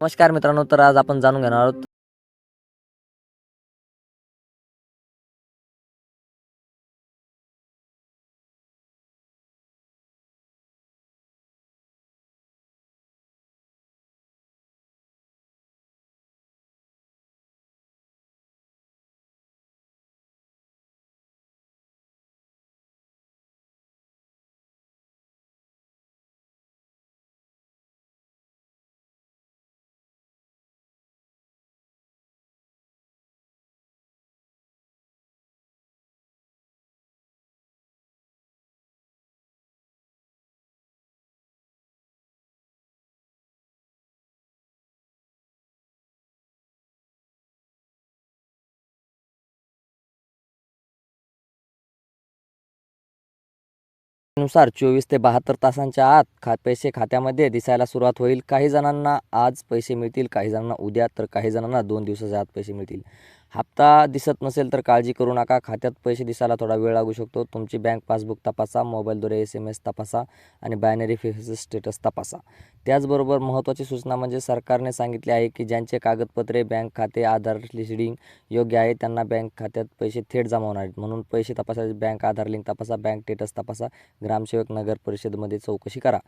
नमस्कार मित्रांनो तर आज आपण जाणून घेणार आहोत नुसार चोवीस ते बहात्तर तासांच्या आत खा पैसे खात्यामध्ये दिसायला सुरुवात होईल. काही जणांना आज पैसे मिळतील काही जणांना उद्या तर काही जणांना दोन दिवसाच्या आत पैसे मिळतील. हप्ता दिसत नसेल तर काळजी करू नका. खात्यात पैसे दिसायला थोडा वेळ लागू शकतो. तुमची बँक पासबुक तपासा मोबाईलद्वारे एस एम एस तपासा आणि बायनरी फेस स्टेटस तपासा. त्याचबरोबर महत्त्वाची सूचना म्हणजे सरकारने सांगितले आहे की ज्यांचे कागदपत्रे बँक खाते आधार लिडिंग योग्य आहे त्यांना बँक खात्यात पैसे थेट जमा होणार आहेत. म्हणून पैसे तपासायचे बँक आधार लिंक तपासा बँक स्टेटस तपासा ग्रामसेवक नगर परिषदेमध्ये चौकशी करा.